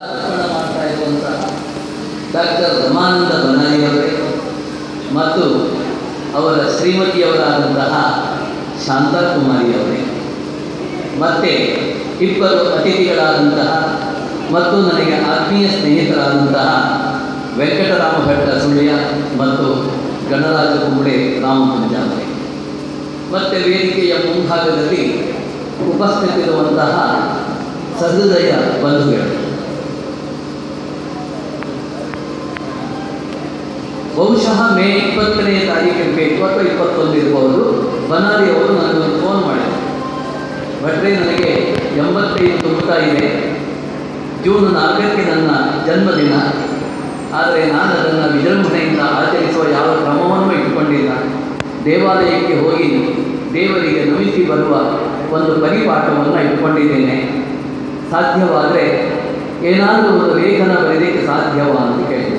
ಮಾಡ್ತಾ ಇರುವಂತಹ ಡಾಕ್ಟರ್ ರಮಾನಂದ ಬನಾರಿಯವರೇ ಮತ್ತು ಅವರ ಶ್ರೀಮತಿಯವರಾದಂತಹ ಶಾಂತಾಕುಮಾರಿಯವರೇ ಮತ್ತು ಇಬ್ಬರು ಅತಿಥಿಗಳಾದಂತಹ ಮತ್ತು ನನಗೆ ಆತ್ಮೀಯ ಸ್ನೇಹಿತರಾದಂತಹ ವೆಂಕಟರಾಮ ಭಟ್ಟ ಸುಳ್ಯ ಮತ್ತು ಗಣರಾಜ ಕುಂಬಳೆ ವಜಾಂತೆ ಮತ್ತೆ ವೇದಿಕೆಯ ಮುಂಭಾಗದಲ್ಲಿ ಉಪಸ್ಥಿತಿರುವಂತಹ ಸಹೃದಯ ಬಂಧುಗಳು. ಬಹುಶಃ ಮೇ ಇಪ್ಪತ್ತನೇ ತಾರೀಕಿಗೆ ಅಥವಾ ಇಪ್ಪತ್ತೊಂದು ಇರಬಹುದು. ಬನಾರಿ ಅವರು ನನಗೊಂದು ಫೋನ್ ಮಾಡಿದರು. ಭಟ್ರೆ, ನನಗೆ ಎಂಬತ್ತೈದು ತುಂಬುತ್ತಾ ಇದೆ. ಜೂನ್ ನಾಲ್ಕಕ್ಕೆ ನನ್ನ ಜನ್ಮದಿನ. ಆದರೆ ನಾನು ಅದನ್ನು ವಿಜೃಂಭಣೆಯಿಂದ ಆಚರಿಸುವ ಯಾವ ಕ್ರಮವನ್ನು ಇಟ್ಟುಕೊಂಡಿಲ್ಲ. ದೇವಾಲಯಕ್ಕೆ ಹೋಗಿ ದೇವರಿಗೆ ನಮಿಸಿ ಬರುವ ಒಂದು ಪರಿಪಾಠವನ್ನು ಇಟ್ಕೊಂಡಿದ್ದೇನೆ ಸಾಧ್ಯವಾದರೆ ಏನಾದರೂ ಒಂದು ಲೇಖನ ಬರೆಯಲಿಕ್ಕೆ ಸಾಧ್ಯವಾ ಅಂತ ಕೇಳಿದರು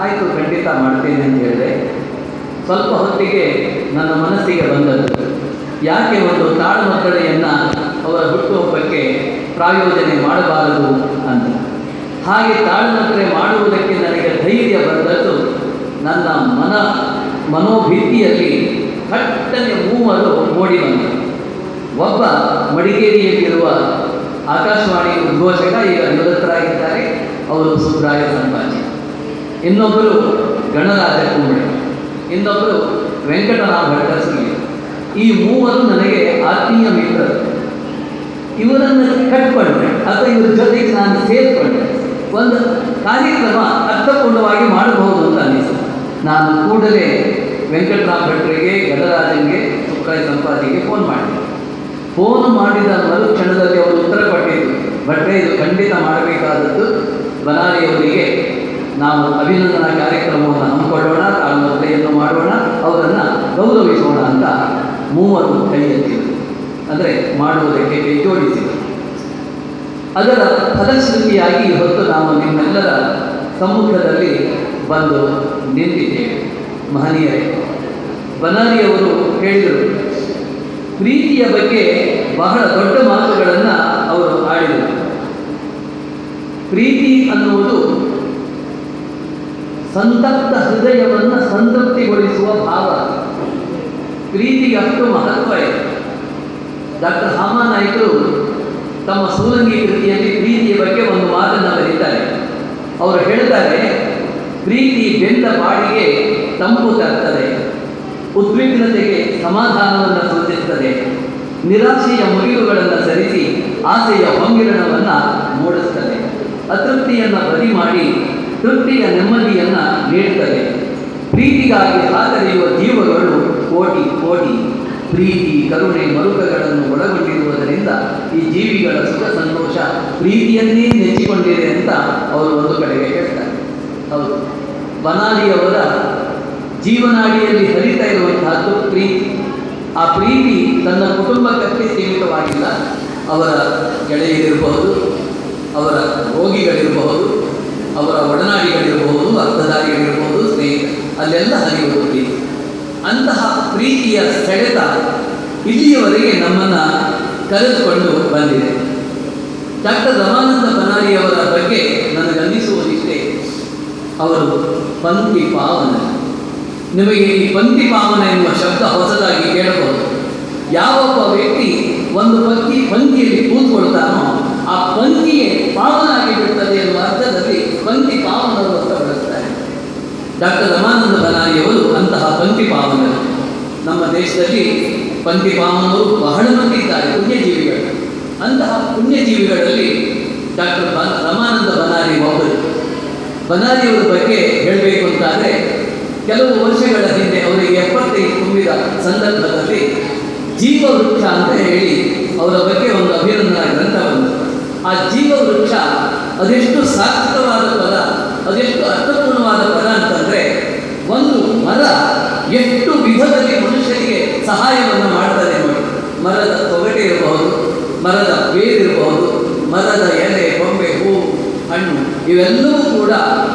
ಆಯಿತು, ಖಂಡಿತ ಮಾಡ್ತೇನೆ ಅಂತ ಹೇಳಿದೆ. ಸ್ವಲ್ಪ ಹೊತ್ತಿಗೆ ನನ್ನ ಮನಸ್ಸಿಗೆ ಬಂದದ್ದು. ಯಾಕೆ ಒಂದು ತಾಳ್ಮಕ್ಕಳೆಯನ್ನು ಅವರ ಹುಟ್ಟುಹಬ್ಬಕ್ಕೆ ಪ್ರಾಯೋಜನೆ ಮಾಡಬಾರದು ಅಂತ. ಹಾಗೆ ತಾಳ್ಮಕ್ಕಳೆ ಮಾಡುವುದಕ್ಕೆ ನನಗೆ ಧೈರ್ಯ ಬಂದದ್ದು ನನ್ನ ಮನ ಮನೋಭಿತ್ತಿಯಲ್ಲಿ ಕಟ್ಟನೆ ಮೂವರು ಮೂಡಿ ಬಂದರು. ಒಬ್ಬ ಮಡಿಕೇರಿಯಲ್ಲಿರುವ ಆಕಾಶವಾಣಿ ಉದ್ಘೋಷಕ ಈಗ ನಿವೃತ್ತರಾಗಿದ್ದಾರೆ ಅವರು ಸುಬ್ರಾಯ ಸಂಪಾಜಿ. ಇನ್ನೊಬ್ಬರು ಗಣರಾಜ ಕುಂಬಳೆ ಇನ್ನೊಬ್ಬರು ವೆಂಕಟರಾಮ ಭಟ್ಟಿ ಈ ಮೂವರು ನನಗೆ ಆತ್ಮೀಯ ಮಿತ್ರರು. ಇವರನ್ನು ಕಟ್ಕೊಂಡ್ರೆ ಅಥವಾ ಇವರ ಜೊತೆಗೆ ನಾನು ಸೇರಿಕೊಂಡ್ರೆ ಒಂದು ಕಾರ್ಯಕ್ರಮ ಅರ್ಥಪೂರ್ಣವಾಗಿ ಮಾಡಬಹುದು ಅಂತ ಅನ್ನಿಸ್ತು. ನಾನು ಕೂಡಲೇ ವೆಂಕಟರಾಮ ಭಟ್ರಿಗೆ ಗಣರಾಜನ್ಗೆ ಸುಬ್ರಾಯ ಸಂಪಾದಿಗೆ ಫೋನ್ ಮಾಡಿದೆ. ಫೋನ್ ಮಾಡಿದ ಮರುಕ್ಷಣದಲ್ಲಿ ಅವರು ಉತ್ತರ ಕೊಟ್ಟಿದ್ದು ಭಟ್ರೆ, ಇದು ಖಂಡಿತ ಮಾಡಬೇಕಾದದ್ದು ಬನಾರಿಯವರಿಗೆ ನಾವು ಅಭಿನಂದನಾ ಕಾರ್ಯಕ್ರಮವನ್ನು ಹಮ್ಮಿಕೊಳ್ಳೋಣ ಕೈಯನ್ನು ಮಾಡೋಣ, ಅವರನ್ನು ಗೌರವಿಸೋಣ ಅಂತ ಮೂವರು ಕೈ ಎತ್ತಿದರು ಅಂದರೆ ಮಾಡುವುದಕ್ಕೆ ಕೈ ಜೋಡಿಸಿದರು ಅದರ ಫಲಶ್ರುತಿಯಾಗಿ ಇವತ್ತು ನಾವು ನಿಮ್ಮೆಲ್ಲರ ಸಮ್ಮುಖದಲ್ಲಿ ಬಂದು ನಿಂತಿದ್ದೇವೆ. ಮಹನೀಯರೇ ಬನಾರಿಯವರು ಹೇಳಿದರು, ಪ್ರೀತಿಯ ಬಗ್ಗೆ ಬಹಳ ದೊಡ್ಡ ಮಾತುಗಳನ್ನು ಅವರು ಆಡಿದರು. ಪ್ರೀತಿ ಅನ್ನುವುದು ಸಂತಪ್ತ ಹೃದಯವನ್ನು ಸಂತೃಪ್ತಿಗೊಳಿಸುವ ಭಾವ. ಪ್ರೀತಿಗೆ ಅಷ್ಟು ಮಹತ್ವ ಇದೆ ಡಾಕ್ಟರ್ ಹಾಮಾನಾಯ್ಕರು ತಮ್ಮ ಸೂಲಂಗಿ ಕೃತಿಯಲ್ಲಿ ಪ್ರೀತಿಯ ಬಗ್ಗೆ ಒಂದು ಮಾತನ್ನು ಬರೀತಾರೆ. ಅವರು ಹೇಳ್ತಾರೆ, ಪ್ರೀತಿ ಬೆಂದ ಬಾಡಿಗೆ ತಂಪು ತರ್ತದೆ. ಉದ್ವಿಗ್ನತೆಗೆ ಸಮಾಧಾನವನ್ನು ಸೂಚಿಸುತ್ತದೆ ನಿರಾಶೆಯ ಮುಗಿಲುಗಳನ್ನು ಸರಿಸಿ ಆಸೆಯ ಹೊಂಗಿರಣವನ್ನು ಮೂಡಿಸ್ತದೆ. ಅತೃಪ್ತಿಯನ್ನು ಬದಿ ಮಾಡಿ ತೃಪ್ತಿಯ ನೆಮ್ಮದಿಯನ್ನು ನೀಡುತ್ತದೆ ಪ್ರೀತಿಗಾಗಿ ಹಾತರಿಯುವ ಜೀವಗಳು ಕೋಟಿ ಕೋಟಿ. ಪ್ರೀತಿ, ಕರುಣೆ, ಮರುಕಗಳನ್ನು ಒಳಗೊಂಡಿರುವುದರಿಂದ ಈ ಜೀವಿಗಳ ಸುಖ ಸಂತೋಷ ಪ್ರೀತಿಯನ್ನೇ ನೆಚ್ಚಿಕೊಂಡಿದೆ ಅಂತ ಅವರು ಒಂದು ಕಡೆಗೆ ಹೇಳ್ತಾರೆ. ಹೌದು. ಬನಾಲಿಯವರ ಜೀವನಾಡಿಯಲ್ಲಿ ಹರಿತಾ ಇರುವಂತಹದ್ದು ಪ್ರೀತಿ. ಆ ಪ್ರೀತಿ ತನ್ನ ಕುಟುಂಬಕ್ಕೆ ಸೀಮಿತವಾಗಿಲ್ಲ. ಅವರ ಗೆಳೆಯರಿರಬಹುದು, ಅವರ ರೋಗಿಗಳಿರಬಹುದು ಅವರ ಒಡನಾಡಿಗಳಿರಬಹುದು ಅರ್ಧದಾರಿಗಳಿರಬಹುದು ಸ್ನೇಹಿತರು. ಅಲ್ಲೆಲ್ಲ ಹರಿಯುವುದು ಪ್ರೀತಿ. ಅಂತಹ ಪ್ರೀತಿಯ ಸೆಳೆತ ಇಲ್ಲಿಯವರೆಗೆ ನಮ್ಮನ್ನ ಕರೆದುಕೊಂಡು ಬಂದಿದೆ. ಡಾಕ್ಟರ್ ರಮಾನಂದ ಬನಾರಿಯವರ ಬಗ್ಗೆ ನನಗನ್ನಿಸುವುದಿಷ್ಟೇ ಅವರು ಪಂಕ್ತಿ ಪಾವನ. ನಿಮಗೆ ಈ ಪಂಕ್ತಿ ಪಾವನ ಎನ್ನುವ ಶಬ್ದ ಹೊಸದಾಗಿ ಕೇಳಬಹುದು. ಯಾವೊಬ್ಬ ವ್ಯಕ್ತಿ ಒಂದು ಪಂಕ್ತಿ, ಪಂಕ್ತಿಯಲ್ಲಿ ಕೂತ್ಕೊಳ್ತಾನೋ ಆ ಪಂಕ್ತಿಯೇ ಪಾವನ ಆಗಿಬಿಡ್ತದೆ ಎನ್ನುವ ಅರ್ಥದಲ್ಲಿ ಪಂಕ್ತಿ ಪಾವನರು ಅಂತ ಬಳಸ್ತಾರೆ ಡಾಕ್ಟರ್ ರಮಾನಂದ ಬನಾರಿಯವರು ಅಂತಹ ಪಂಕ್ತಿ ಪಾವನರು. ನಮ್ಮ ದೇಶದಲ್ಲಿ ಪಂಕ್ತಿ ಪಾವನರು ಬಹಳ ಮಂದಿ ಇದ್ದಾರೆ, ಪುಣ್ಯಜೀವಿಗಳು. ಅಂತಹ ಪುಣ್ಯಜೀವಿಗಳಲ್ಲಿ ಡಾಕ್ಟರ್ ರಮಾನಂದ ಬನಾರಿ ಒಬ್ಬರು ಬನಾರಿಯವರ ಬಗ್ಗೆ ಹೇಳಬೇಕು ಅಂತಾದರೆ ಕೆಲವು ವರ್ಷಗಳ ಹಿಂದೆ ಅವರಿಗೆ ಎಪ್ಪತ್ತೈದು ತುಂಬಿದ ಸಂದರ್ಭದಲ್ಲಿ ಜೀವವೃಕ್ಷ ಅಂತ ಹೇಳಿ ಅವರ ಬಗ್ಗೆ ಒಂದು ಅಭಿನಂದನಾ ಗ್ರಂಥ ಬಂತು ಆ ಜೀವವೃಕ್ಷ ಅದೆಷ್ಟು ಸಾರ್ಥಕವಾದ ಪದ ಅದೆಷ್ಟು ಅರ್ಥಪೂರ್ಣವಾದ ಪದ ಅಂತಂದ್ರೆ, ಒಂದು ಮರ ಎಷ್ಟು ವಿಧದಲ್ಲಿ ಮನುಷ್ಯರಿಗೆ ಸಹಾಯವನ್ನು ಮಾಡ್ತದೆ ನೋಡಿ. ಮರದ ತೊಗಟೆ ಇರಬಹುದು, ಮರದ ಬೇರಿರಬಹುದು ಮರದ ಎಲೆ ಬೊಂಬೆ ಹೂ, ಹಣ್ಣು, ಇವೆಲ್ಲವೂ ಕೂಡ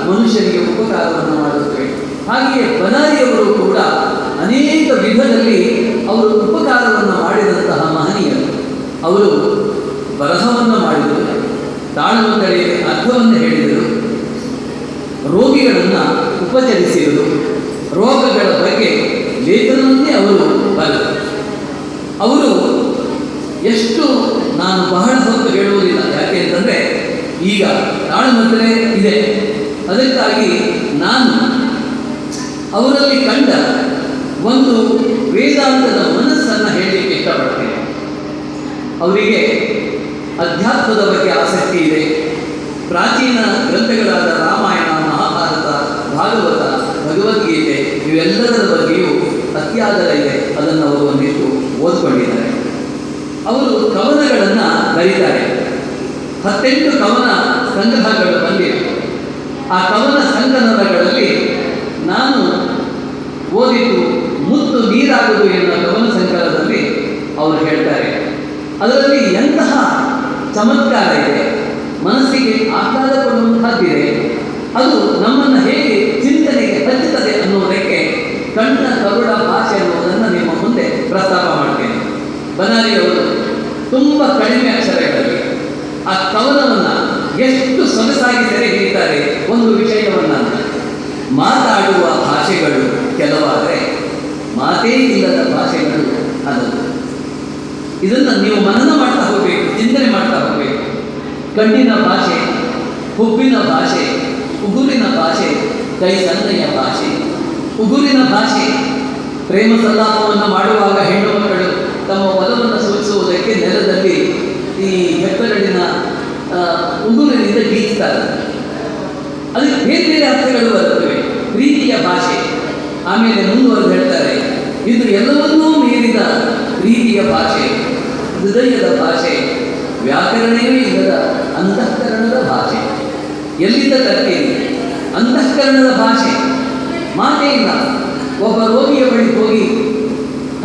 ಮನುಷ್ಯರಿಗೆ ಉಪಕಾರವನ್ನು ಮಾಡುತ್ತವೆ. ಹಾಗೆಯೇ ಬನಾರಿಯವರು ಕೂಡ ಅನೇಕ ವಿಧದಲ್ಲಿ ಅವರು ಉಪಕಾರವನ್ನು ಮಾಡಿದಂತಹ ಮಹನೀಯರು. ಅವರು ಬರಹವನ್ನು ಮಾಡಿದರು ತಾಳುವಂತಡೆಯಲ್ಲಿ ಅರ್ಥವನ್ನು ಹೇಳಿದರು ರೋಗಿಗಳನ್ನು ಉಪಚರಿಸಿದರು ರೋಗಗಳ ಬಗ್ಗೆ ಲೇಖನವನ್ನೇ ಅವರು ಬರೆದರು. ಅವರು ಎಷ್ಟು ನಾನು ಬಹಳ ಹೊತ್ತು ಹೇಳುವುದಿಲ್ಲ. ಯಾಕೆ ಅಂತಂದರೆ, ಈಗ ತಾಳ್ಮಂತ್ರೆ ಇದೆ. ಅದಕ್ಕಾಗಿ ನಾನು ಅವರಲ್ಲಿ ಕಂಡ ಒಂದು ವೇದಾಂತದ ಮನಸ್ಸನ್ನು ಹೇಳಲಿಕ್ಕೆ ಇಷ್ಟಪಡ್ತೇನೆ. ಅವರಿಗೆ ಅಧ್ಯಾತ್ಮದ ಬಗ್ಗೆ ಆಸಕ್ತಿ ಇದೆ. ಪ್ರಾಚೀನ ಗ್ರಂಥಗಳಾದ ರಾಮಾಯಣ ಮಹಾಭಾರತ ಭಾಗವತ, ಭಗವದ್ಗೀತೆ ಇವೆಲ್ಲದರ ಬಗ್ಗೆಯೂ ಅತ್ಯಾದರ ಇದೆ. ಅದನ್ನು ಅವರು ಒಂದಿಷ್ಟು ಓದ್ಕೊಂಡಿದ್ದಾರೆ. ಅವರು ಕವನಗಳನ್ನು ಬರೀತಾರೆ. ಹತ್ತೆಂಟು ಕವನ ಸಂಗ್ರಹಗಳು ಬಂದಿವೆ. ಆ ಕವನ ಸಂಗ್ರಹಗಳಲ್ಲಿ ನಾನು ಓದಿದ್ದು ಮುತ್ತು ನೀರಾಗದು ಎನ್ನುವ ಕವನ ಸಂಗ್ರಹದಲ್ಲಿ ಅವರು ಹೇಳ್ತಾರೆ. ಅದರಲ್ಲಿ ಎಂತಹ ಚಮತ್ಕಾರ ಇದೆ? ಮನಸ್ಸಿಗೆ ಆಹ್ಲಾದ ಕೊಡುವಂತಹದ್ದಿದೆ ಅದು ನಮ್ಮನ್ನು ಹೇಗೆ ಚಿಂತನೆಗೆ ಹಚ್ಚುತ್ತದೆ ಅನ್ನುವುದಕ್ಕೆ ಕಣ್ಣ ಕರುಡ ಭಾಷೆ ಅನ್ನುವುದನ್ನು ನಿಮ್ಮ ಮುಂದೆ ಪ್ರಸ್ತಾಪ ಮಾಡ್ತೇನೆ. ಬನಾರಿಯವರು ತುಂಬ ಕಡಿಮೆ ಅಕ್ಷರಗಳಲ್ಲಿ ಆ ಕವನವನ್ನು ಎಷ್ಟು ಸೊಗಸಾಗಿ ಸೆರೆ ಒಂದು ವಿಷಯವನ್ನು. ಮಾತಾಡುವ ಭಾಷೆಗಳು ಕೆಲವಾದರೆ ಮಾತೇ ಇಲ್ಲದ ಭಾಷೆಗಳು ಅದು. ಇದನ್ನು ನೀವು ಮನನ ಮಾಡ್ತಾ ಹೋಗಬೇಕು, ಚಿಂತನೆ ಮಾಡ್ತಾ ಹೋಗಬೇಕು. ಕಣ್ಣಿನ ಭಾಷೆ, ಹುಬ್ಬಿನ ಭಾಷೆ ಉಗುರಿನ ಭಾಷೆ, ಕೈ ಸನ್ನೆಯ ಭಾಷೆ. ಉಗುರಿನ ಭಾಷೆ, ಪ್ರೇಮ ಸಲ್ಲಾಪವನ್ನು ಮಾಡುವಾಗ ಹೆಣ್ಣು ಮಕ್ಕಳು ತಮ್ಮ ಒಲವನ್ನು ಸೂಚಿಸುವುದಕ್ಕೆ ನೆಲದಲ್ಲಿ ಈ ಹೆಬ್ಬೆರಳಿನ ಉಗುರಿನಿಂದ ಗೀಚುತ್ತಾರೆ ಅಲ್ಲಿ ಬೇರೆ ಬೇರೆ ಅರ್ಥಗಳು ಬರುತ್ತವೆ ಪ್ರೀತಿಯ ಭಾಷೆ. ಆಮೇಲೆ ಮುಂದುವರೆದು ಹೇಳ್ತಾರೆ, ಇದು ಎಲ್ಲವನ್ನೂ ಮೀರಿದ ಪ್ರೀತಿಯ ಭಾಷೆ, ಹೃದಯದ ಭಾಷೆ, ವ್ಯಾಕರಣವೇ ಇಲ್ಲದ ಅಂತಃಕರಣದ ಭಾಷೆ. ಎಲ್ಲಿದ್ದ ತರ್ಕೇರಿ ಅಂತಃಕರಣದ ಭಾಷೆ. ಮಾತೇ ಇಲ್ಲ. ಒಬ್ಬ ರೋಗಿಯ ಬಳಿ ಹೋಗಿ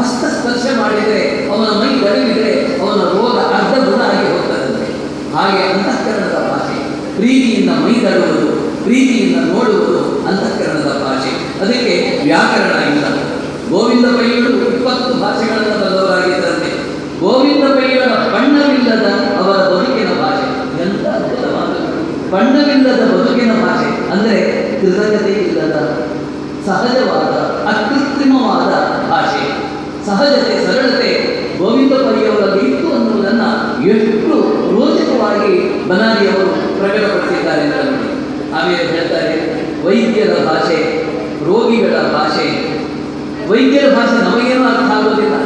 ಹಸ್ತಸ್ಪರ್ಶ ಮಾಡಿದರೆ, ಅವನ ಮೈ ಬರೆಯಿದರೆ ಅವನ ರೋಗ ಅರ್ಧ ಗುಣ ಆಗಿ ಹೋಗ್ತದಂತೆ. ಹಾಗೆ ಅಂತಃಕರಣದ ಭಾಷೆ. ಪ್ರೀತಿಯಿಂದ ಮೈ ತರುವುದು, ಪ್ರೀತಿಯಿಂದ ನೋಡುವುದು ಅಂತಃಕರಣದ ಭಾಷೆ. ಅದಕ್ಕೆ ವ್ಯಾಕರಣ ಇಲ್ಲ. ಗೋವಿಂದ ಪೈಗಳು ಇಪ್ಪತ್ತು ಭಾಷೆಗಳನ್ನು ಬಲ್ಲವರಾಗಿದ್ದರಂತೆ ಗೋವಿಂದ ಪೈಗಳ ಬಣ್ಣವಿಲ್ಲದ ಅವರ ಬದುಕಿನ ಬಣ್ಣವಿಲ್ಲದ ಬದುಕಿನ ಭಾಷೆ ಅಂದರೆ ಕೃತಜ್ಞತೆ ಇಲ್ಲದ ಸಹಜವಾದ, ಅಕೃತ್ರಿಮವಾದ ಭಾಷೆ. ಸಹಜತೆ, ಸರಳತೆ, ಗೋವಿಂದ ಪರಿಯವರಲ್ಲಿ ಇತ್ತು ಅನ್ನುವುದನ್ನು ಎಷ್ಟು ರೋಚಕವಾಗಿ ಬನಾರಿಯವರು ಪ್ರಕಟಪಡಿಸಿದ್ದಾರೆ ಅಂತ ಆಮೇಲೆ ಹೇಳ್ತಾರೆ, ವೈದ್ಯರ ಭಾಷೆ, ರೋಗಿಗಳ ಭಾಷೆ. ವೈದ್ಯರ ಭಾಷೆ ನಮಗೇನು ಅರ್ಥ ಆಗೋದಿಲ್ಲ.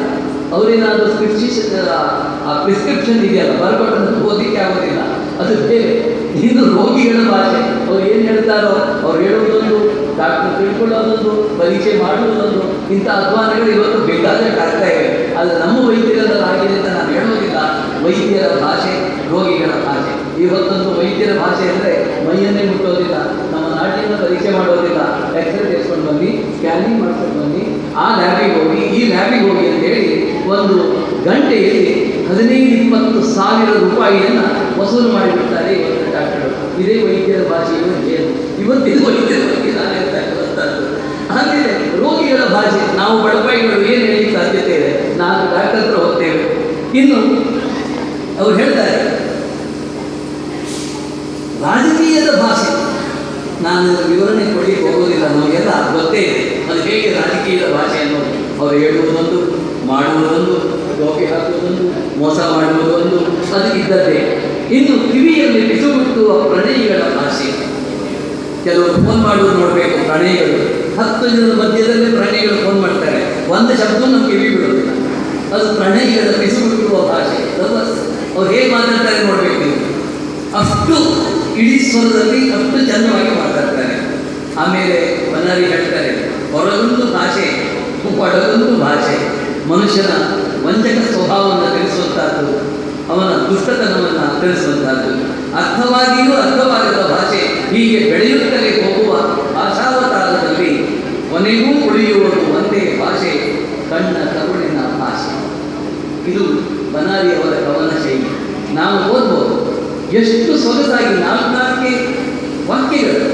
ಅವರೇನಾದರೂ ಪ್ರಿಸ್ಕ್ರಿಪ್ಷನ್, ಆ ಪ್ರಿಸ್ಕ್ರಿಪ್ಷನ್ ಇದೆಯಲ್ಲ ಬರ್ಕೊಟ್ಟನ್ನು ಓದಲಿಕ್ಕೆ ಆಗೋದಿಲ್ಲ. ಅದು ಬೇರೆ. ಇದು ರೋಗಿಗಳ ಭಾಷೆ. ಅವ್ರು ಏನು ಹೇಳ್ತಾರೋ ಅವ್ರು ಹೇಳುವುದೊಂದು, ಡಾಕ್ಟರ್ ತಿಳ್ಕೊಳ್ಳೋದೊಂದು ಪರೀಕ್ಷೆ ಮಾಡುವುದೊಂದು, ಇಂಥ ಅಧ್ವಾನಗಳು ಇವತ್ತು ಬೇಕಾದಷ್ಟು ಆಗ್ತಾ ಇವೆ ನಮ್ಮ ವೈದ್ಯರಲ್ಲಿ ಆಗಿದೆ ಅಂತ ನಾನು ಹೇಳೋದಿಲ್ಲ ವೈದ್ಯರ ಭಾಷೆ, ರೋಗಿಗಳ ಭಾಷೆ. ಇವತ್ತೊಂದು ವೈದ್ಯರ ಭಾಷೆ ಅಂದರೆ ಮೈಯನ್ನೇ ಮುಟ್ಟೋದಿಲ್ಲ. ನಮ್ಮ ನಾಟಿನ ಪರೀಕ್ಷೆ ಮಾಡೋದಿಲ್ಲ. ಎಕ್ಸ್ರೇ ತೆಗೆಸ್ಕೊಂಡು ಬನ್ನಿ ಸ್ಕ್ಯಾನಿಂಗ್ ಮಾಡ್ಕೊಂಡು ಬನ್ನಿ. ಆ ಲ್ಯಾಬಿಗೆ ಹೋಗಿ, ಈ ಲ್ಯಾಬಿಗೆ ಹೋಗಿ ಅಂತ ಹೇಳಿ ಒಂದು ಗಂಟೆಯಲ್ಲಿ ಹದಿನೈದು, ಇಪ್ಪತ್ತು ಸಾವಿರ ರೂಪಾಯಿಯನ್ನು ವಸೂಲು ಮಾಡಿಬಿಡ್ತಾರೆ ಇವತ್ತು. ಇದೇ ವೈದ್ಯರ ಭಾಷೆ ಇವತ್ತು ಏನು? ಇವತ್ತಿನ ವೈದ್ಯರ ಬಗ್ಗೆ ನಾನು ಹೇಳ್ತಾ ರೋಗಿಗಳ ಭಾಷೆ, ನಾವು ಬಡಪಾಯಿಗಳು ಏನು ಹೇಳಿ ಸಾಧ್ಯತೆ ಇದೆ? ನಾನು ಡಾಕ್ಟರ್ ಹತ್ರ ಹೋಗ್ತೇವೆ ಇನ್ನು ಅವ್ರು ಹೇಳ್ತಾರೆ, ರಾಜಕೀಯದ ಭಾಷೆ. ನಾನು ವಿವರಣೆ ಕೊಡಲಿಕ್ಕೆ ಹೋಗೋದಿಲ್ಲ, ನಮಗೆಲ್ಲ ಗೊತ್ತೇ ಇದೆ. ಅದು ಹೇಗೆ ರಾಜಕೀಯದ ಭಾಷೆ ಅನ್ನೋದು? ಅವರು ಹೇಳುವುದೊಂದು, ಮಾಡುವುದೊಂದು, ಟೋಪಿ ಹಾಕುವುದೊಂದು, ಮೋಸ ಮಾಡುವುದೊಂದು, ಅದು ಇದ್ದದ್ದೇ. ಇನ್ನು ಕಿವಿಯಲ್ಲಿ ಬಿಸುಗುಟ್ಟುವ ಪ್ರಣಯಿಗಳ ಭಾಷೆ. ಕೆಲವರು ಫೋನ್ ಮಾಡುವುದು ನೋಡಬೇಕು, ಪ್ರಣಯಿಗಳು. ಹತ್ತು ಜನದ ಮಧ್ಯದಲ್ಲಿ ಪ್ರಣಯಿಗಳು ಫೋನ್ ಮಾಡ್ತಾರೆ. ಒಂದು ಶಬ್ದ ನಮ್ಮ ಕಿವಿ ಬಿಡೋದಿಲ್ಲ ಅದು ಪ್ರಣಯಿಗಳ ಬಿಸುಗುಟ್ಟುವ ಭಾಷೆ. ಅವ್ರು ಹೇಗೆ ಮಾತಾಡ್ತಾರೆ ನೋಡಬೇಕು ಅಷ್ಟು ಇಡೀ ಸ್ವರದಲ್ಲಿ ಅಷ್ಟು ಚಂದವಾಗಿ ಮಾತಾಡ್ತಾರೆ. ಆಮೇಲೆ ಬಳ್ಳಾರಿ ಹೇಳ್ತಾರೆ ಹೊರಗೊಂದು ಭಾಷೆ ಒಳಗೊಂದು ಭಾಷೆ. ಮನುಷ್ಯನ ವಂಚಕ ಸ್ವಭಾವವನ್ನು ತಿಳಿಸುವಂತಹದ್ದು ಅವನ ದುಷ್ಟತನವನ್ನು ತಿಳಿಸುವಂತಹದ್ದು ಅರ್ಥವಾಗಿಯೂ ಅರ್ಥವಾಗದ ಭಾಷೆ ಹೀಗೆ ಬೆಳೆಯುತ್ತಲೇ ಹೋಗುವ ಭಾಷಾವತಾರದಲ್ಲಿ ಕೊನೆಗೂ ಉಳಿಯುವುದು ಒಂದೇ ಭಾಷೆ, ಕಣ್ಣ ಕರುಳಿನ ಭಾಷೆ. ಇದು ಬನಾರಿಯವರ ಕವನ ಶೈಲಿ. ನಾವು ಓದ್ಬೋದು, ಎಷ್ಟು ಸೊಗಸಾಗಿ ನಾಲ್ಕಾಕೆ ವಾಕ್ಯಗಳು,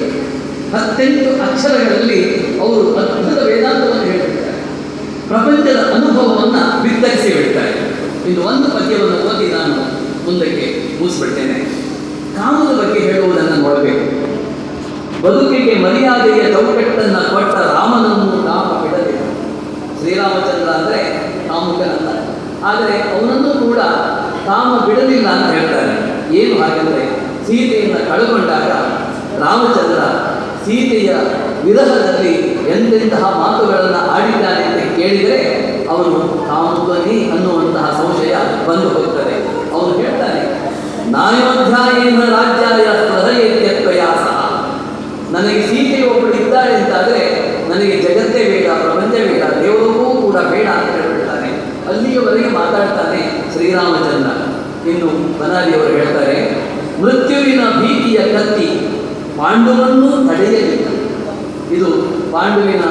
ಹತ್ತೆಂಟು ಅಕ್ಷರಗಳಲ್ಲಿ ಅವರು ಅದ್ಭುತ ವೇದಾಂತವನ್ನು ಹೇಳ್ತಾರೆ ಪ್ರಪಂಚದ ಅನುಭವವನ್ನು ಬಿತ್ತರಿಸಿ ಬಿಡ್ತಾರೆ ಇನ್ನು ಒಂದು ಪದ್ಯವನ್ನು ಓದಿ ನಾನು ಮುಂದಕ್ಕೆ ಮುಗಿಸ್ಬಿಡ್ತೇನೆ. ಕಾಮದ ಬಗ್ಗೆ ಹೇಳುವುದನ್ನು ನೋಡಬೇಕು. ಬದುಕಿಗೆ ಮರ್ಯಾದೆಯ ಚೌಕಟ್ಟನ್ನು ಕೊಟ್ಟ ರಾಮನನ್ನು ರಾಮ ಬಿಡಲಿಲ್ಲ. ಶ್ರೀರಾಮಚಂದ್ರ ಅಂದರೆ ಕಾಮುಕನಲ್ಲ. ಆದರೆ ಅವನನ್ನು ಕೂಡ ಕಾಮ ಬಿಡಲಿಲ್ಲ ಅಂತ ಹೇಳ್ತಾರೆ. ಏನು ಹಾಗೆಂದರೆ ಸೀತೆಯನ್ನು ಕಳೆದುಕೊಂಡಾಗ ರಾಮಚಂದ್ರ ಸೀತೆಯ ವಿರಹದಲ್ಲಿ ಎಂತೆಂತಹ ಮಾತುಗಳನ್ನು ಆಡಿದ್ದಾನೆ ಅಂತ ಕೇಳಿದರೆ ಅವನು ಕಾಮುಕನಿ ಅನ್ನುವಂತಹ ಸಂಶಯ ಬಂದು ಹೋಗ್ತದೆ. ಅವನು ಹೇಳ್ತಾನೆ ನಾಯೋಧ್ಯಾಯೇನ ರಾಜ್ಯಾಯ ಪ್ರಯಾಸ ನನಗೆ ಸೀತೆ ಒಬ್ಬಳು ಇದ್ದಾಳೆ ಅಂತಾದರೆ ನನಗೆ ಜಗತ್ತೇ ಬೇಡ ಪ್ರಪಂಚ ಬೇಡ ದೇವರಿಗೂ ಕೂಡ ಬೇಡ ಅಂತ ಹೇಳ್ಬಿಡ್ತಾನೆ ಅಲ್ಲಿಯವರೆಗೆ ಮಾತಾಡ್ತಾನೆ ಶ್ರೀರಾಮಚಂದ್ರ. ಇನ್ನು ಬನಾರಿಯವರು ಹೇಳ್ತಾರೆ, ಮೃತ್ಯುವಿನ ಭೀತಿಯ ಕತ್ತಿ ಪಾಂಡುವನ್ನು ತಡೆಯಲಿಲ್ಲ ಇದು ಪಾಂಡುವಿನ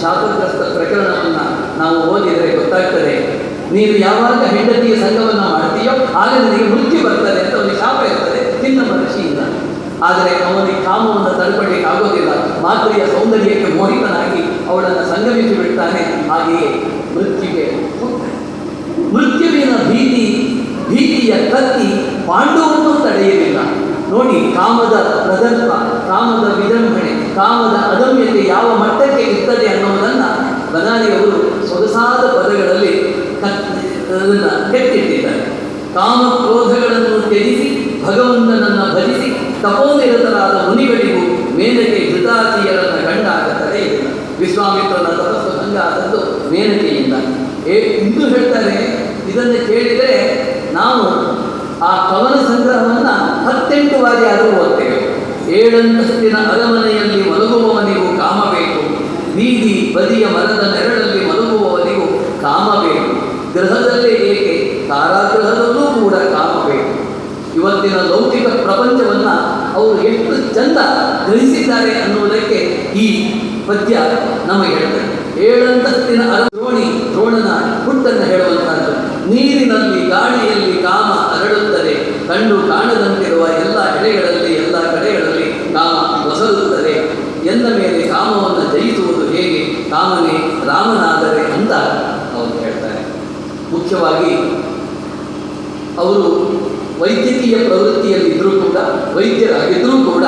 ಶಾಪಗ್ರಸ್ತ ಪ್ರಕರಣವನ್ನು ನಾವು ಓದಿದರೆ ಗೊತ್ತಾಗ್ತದೆ. ನೀನು ಯಾವಾಗ ಹೆಂಡತಿಯ ಸಂಘವನ್ನು ಮಾಡ್ತೀಯೋ ಆಗ ನಿನಗೆ ಮೃತ್ಯು ಬರ್ತದೆ ಅಂತ ಒಂದು ಶಾಪ ಇರ್ತದೆ. ಚಿನ್ನ ಮನುಷ್ಯಿಂದ ಆದರೆ ಅವನಿಗೆ ಕಾಮವನ್ನು ತಲುಪಲಿಕ್ಕೆ ಆಗೋದಿಲ್ಲ. ಮಾತೃಯ ಸೌಂದರ್ಯಕ್ಕೆ ಮೋಹಿತನಾಗಿ ಅವಳನ್ನು ಸಂಗಮಿಸಿ ಬಿಡ್ತಾನೆ. ಹಾಗೆಯೇ ಮೃತ್ಯುಗೆ ಮೃತ್ಯುವಿನ ಭೀತಿ, ಭೀತಿಯ ಕತ್ತಿ ಪಾಂಡವನ್ನು ತಡೆಯಲಿಲ್ಲ. ನೋಡಿ, ಕಾಮದ ಪ್ರದರ್ಪ, ಕಾಮದ ವಿಜೃಂಭಣೆ, ಕಾಮದ ಅದಮ್ಯತೆ ಯಾವ ಮಟ್ಟಕ್ಕೆ ಇರ್ತದೆ ಅನ್ನೋದನ್ನು ಬನಾರಿಯವರು ಸೊಗಸಾದ ಪದಗಳಲ್ಲಿ ಅದನ್ನು ಕೆತ್ತಿಟ್ಟಿದ್ದಾರೆ. ಕಾಮ ಕ್ರೋಧಗಳನ್ನು ತ್ಯಜಿಸಿ, ಭಗವಂತನನ್ನು ಭಜಿಸಿ, ತಪೋನಿರತರಾದ ಮುನಿಗಳಿಗೂ ಮೇನಕೆ ಧೃತಾಚಿಯರನ್ನು ಕಂಡಾಗ ಇಲ್ಲ. ವಿಶ್ವಾಮಿತ್ರನ ತಪಸ್ಸು ಭಂಗ ಆದದ್ದು ಮೇನಕೆಯಿಂದ ಏ, ಇಂದು ಹೇಳ್ತಾರೆ, ಇದನ್ನು ಕೇಳಿದರೆ ನಾವು ಆ ಕವನ ಸಂಗ್ರಹವನ್ನು ಹತ್ತೆಂಟು ಬಾರಿ ಆದರೂ ಓದ್ತೇವೆ. ಏಳಂತಸ್ತಿನ ಅರಮನೆಯಲ್ಲಿ ಮಲಗುವವನಿಗೂ ಬೇಕು ಬೀದಿ ಬದಿಯ ಮರದ ನೆರಳಲ್ಲಿ ಮಲಗುವವನಿಗೂ ಕಾಮ ಬೇಕು. ಗೃಹದಲ್ಲೇ ಏಕೆ? ಕಾರಾಗೃಹದಲ್ಲೂ ಕೂಡ ಕಾಮ ಬೇಕು. ಇವತ್ತಿನ ಲೌಕಿಕ ಪ್ರಪಂಚವನ್ನು ಅವರು ಎಷ್ಟು ಚಂದ ಗ್ರಹಿಸಿದ್ದಾರೆ ಅನ್ನುವುದಕ್ಕೆ ಈ ಪದ್ಯ ನಮಗೆ ಹೇಳ್ತಾರೆ ಏಳಂತಸ್ತಿನ ದ್ರೋಣಿ, ದ್ರೋಣನ ಹುಟ್ಟನ್ನು ಹೇಳುವಂತಹದ್ದು. ನೀರಿನಲ್ಲಿ, ಗಾಳಿಯಲ್ಲಿ ಕಾಮ ಅರಳುತ್ತದೆ. ಕಂಡು ಕಾಣದಂತಿರುವ ಎಲ್ಲ ಎಳೆಗಳಲ್ಲಿ ಎಲ್ಲ ಕಡೆಗಳಲ್ಲಿ ಕಾಮ ಹೊಸರುತ್ತದೆ ಎಂದ ಮೇಲೆ ಕಾಮವನ್ನು ಜಯಿಸುವುದು ಕಾಮನೆ ರಾಮನಾದರೆ ಅಂತ ಅವರು ಹೇಳ್ತಾರೆ. ಮುಖ್ಯವಾಗಿ ಅವರು ವೈದ್ಯಕೀಯ ಪ್ರವೃತ್ತಿಯಲ್ಲಿದ್ದರೂ ಕೂಡ ವೈದ್ಯರಾಗಿದ್ದರೂ ಕೂಡ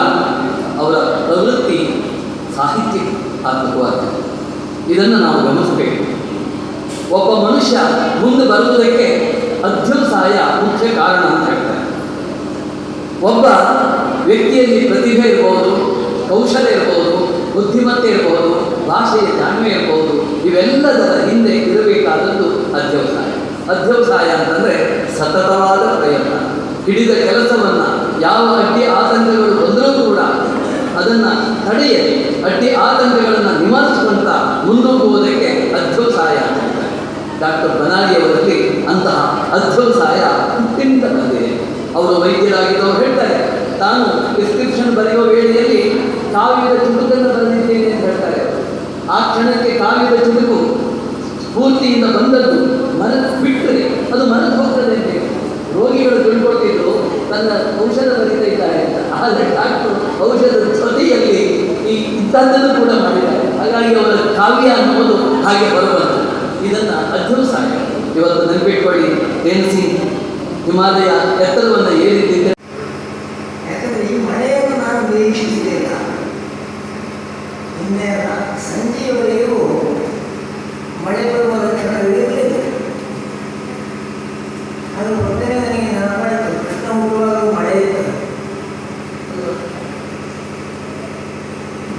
ಅವರ ಪ್ರವೃತ್ತಿ ಸಾಹಿತ್ಯ ಆತ್ಮಕವಾಗಿದೆ. ಇದನ್ನು ನಾವು ಗಮನಿಸಬೇಕು. ಒಬ್ಬ ಮನುಷ್ಯ ಮುಂದೆ ಬರುವುದಕ್ಕೆ ಅಧ್ಯವಸಾಯ ಮುಖ್ಯ ಕಾರಣ ಅಂತ ಹೇಳ್ತಾರೆ. ಒಬ್ಬ ವ್ಯಕ್ತಿಯಲ್ಲಿ ಪ್ರತಿಭೆ ಇರ್ಬೋದು, ಕೌಶಲ್ಯ ಇರ್ಬೋದು ಬುದ್ಧಿಮತ್ತೆ ಇರ್ಬೋದು ಭಾಷೆಯ ಜಾಣ್ಮೆ ಇರ್ಬೋದು, ಇವೆಲ್ಲದರ ಹಿಂದೆ ಇರಬೇಕಾದದ್ದು ಅಧ್ಯವಸಾಯ. ಅಧ್ಯವಸಾಯ ಅಂತಂದರೆ ಸತತವಾದ ಪ್ರಯತ್ನ. ಹಿಡಿದ ಕೆಲಸವನ್ನು ಯಾವ ಅಡ್ಡಿ ಆತಂಕಗಳು ಬಂದರೂ ಕೂಡ ಅದನ್ನು ತಡೆಯಲಿ ಅಡ್ಡಿ ಆತಂಕಗಳನ್ನು ನಿವಾರಿಸುವಂತ ಮುಂದೋಗುವುದಕ್ಕೆ ಅಧ್ಯವಸಾಯ ಡಾಕ್ಟರ್ ಬನಾಲಿಯವರಲ್ಲಿ ಅಂತಹ ಅಧ್ಯವಸಾಯ ಅತ್ಯಂತ ಬಂದಿದೆ. ಅವರು ವೈದ್ಯರಾಗಿದ್ದವರು ಹೇಳ್ತಾರೆ, ತಾನು ಪ್ರಿಸ್ಕ್ರಿಪ್ಷನ್ ಬರೆಯುವ ವೇಳೆಯಲ್ಲಿ ಕಾವ್ಯದ ಚುಟುಕನ್ನು ಬಂದಿದ್ದೇನೆ ಅಂತ ಹೇಳ್ತಾರೆ. ಆ ಕ್ಷಣಕ್ಕೆ ಕಾವ್ಯದ ಚುಟುಕು ಸ್ಫೂರ್ತಿಯಿಂದ ಬಂದದ್ದು ಮನ ಬಿಟ್ಟರೆ ಅದು ಮನಸ್ಸು ಹೋಗ್ತದೆ ಅಂತ. ರೋಗಿಗಳು ತಿಳ್ಕೊಳ್ತಿದ್ರು, ತನ್ನ ಔಷಧ ಬರೀತಾ ಇದ್ದಾರೆ ಅಂತ. ಆದರೆ ಡಾಕ್ಟರ್ ಔಷಧದ ಜೊತೆಯಲ್ಲಿ ಈ ಇಂಥದ್ದನ್ನು ಕೂಡ ಮಾಡಿದ್ದಾರೆ. ಹಾಗಾಗಿ ಅವರ ಕಾವ್ಯ ಅನ್ನುವುದು ಹಾಗೆ ಬರುವಂಥದ್ದು. ಇದನ್ನು ಸಾಕು ಇವತ್ತು ನೆನಪಿಟ್ಕೊಳ್ಳಿ, ಎನ್ಸಿ ಹಿಮಾಲಯ ಎತ್ತರವನ್ನು ಏರಿದ್ದಿದ್ದರೆ ಯಾಕಂದ್ರೆ ಈ ಮಳೆಯನ್ನು ನಾನು ನಿರೀಕ್ಷಿಸಿದ್ದೇನೆ ಸಂಜೆಯವರೆಗೂ ಮಳೆ ಬರುವ ಲಕ್ಷಣಗಳಿರಲಿಲ್ಲ ಅದು ಮೊದಲನೇ ನನಗೆ ನೆನಪಾಯಿತು ಕೃಷ್ಣ ಹುಟ್ಟುವಾಗ ಮಳೆ ಇರ್ತದೆ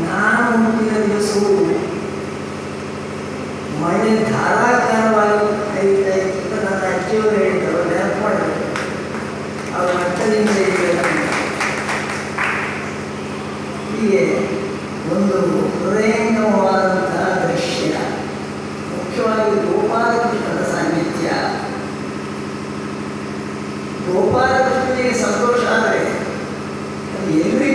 ನಾನು ಹುಟ್ಟಿದ ದಿವಸವು ಮಳೆ ಧಾರಾಕಾರವಾಗಿ ಹರಿತಾ ಇತ್ತು ಅಂತ ನನ್ನ ಅಜ್ಜಿಯವರು ಹೇಳಿದರು ನೆನಪು ಮಾಡಬೇಕು ಅವರ ಮಟ್ಟದಿಂದ ಇರಬೇಕು ಹೀಗೆ ಒಂದು ಹೃದಯಂಗಮವಾದಂತಹ ದೃಶ್ಯ ಮುಖ್ಯವಾಗಿ ಗೋಪಾಲಕೃಷ್ಣನ ಸಾನ್ನಿಧ್ಯ ಗೋಪಾಲಕೃಷ್ಣನಿಗೆ ಸಂತೋಷ ಆದರೆ ಅದು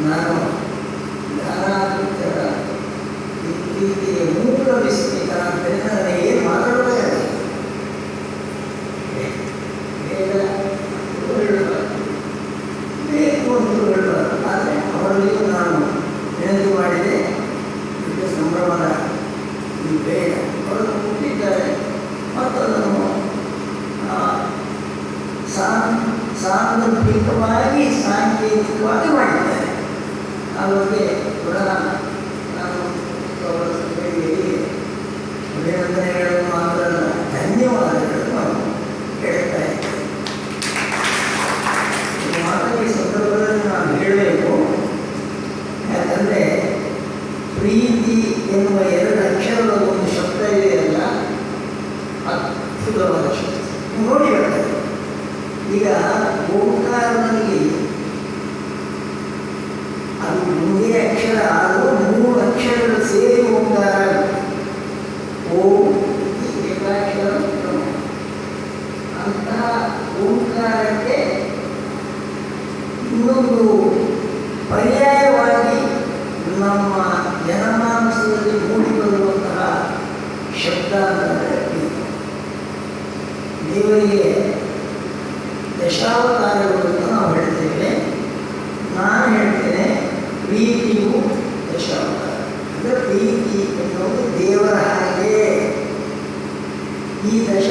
ನಾನು ಯಾರಾದರೂ ಮೂಲ ವಿಸ್ಮಿತ ಬೆನ್ನನೆಯ ಪ್ರೀತಿ ಎನ್ನುವ ಎರಡು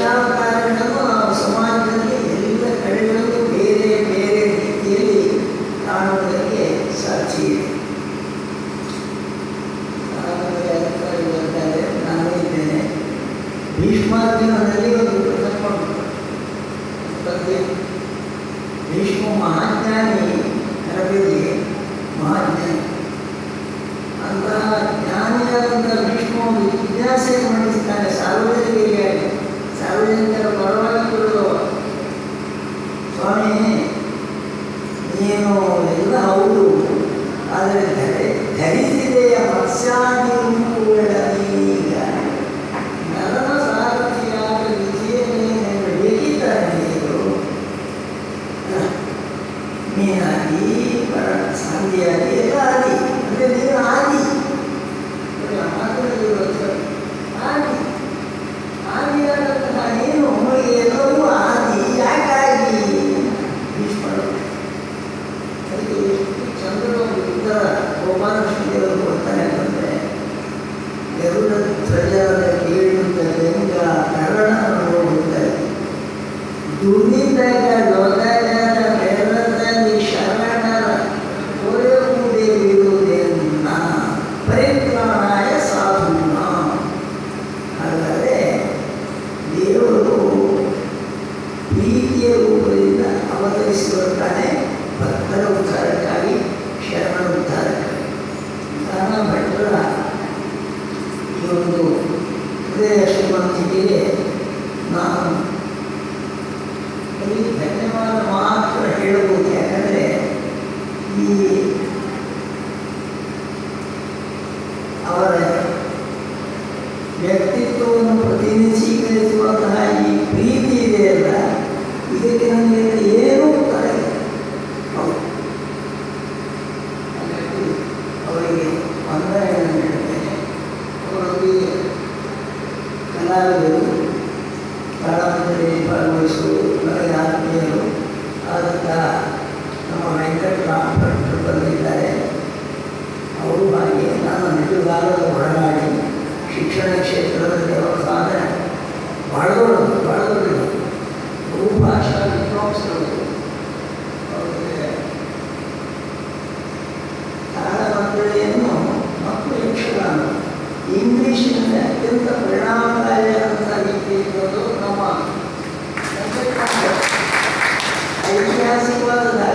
ಕ್ರಿಯಾಕಾರಗಳನ್ನು ಆ ಸಮಾಜದಲ್ಲಿ ಎಲ್ಲ ಕಡೆ ಕಲಾವಿದರು ಆತ್ಮೀಯರು ಆದಂತಹ ನಮ್ಮ ಬಂದಿದ್ದಾರೆ. ಅವರು ಹಾಗೆ ನಾನು ಹೊರನಾಡಿ ಶಿಕ್ಷಣ ಕ್ಷೇತ್ರದಲ್ಲಿ ಅವರ ಸಾಧನೆ. ಬಹಳ ದೊಡ್ಡದು ಬಹಳ ಬಹುಭಾಷಾ ವಿದ್ವಾಂಸರು Obrigada.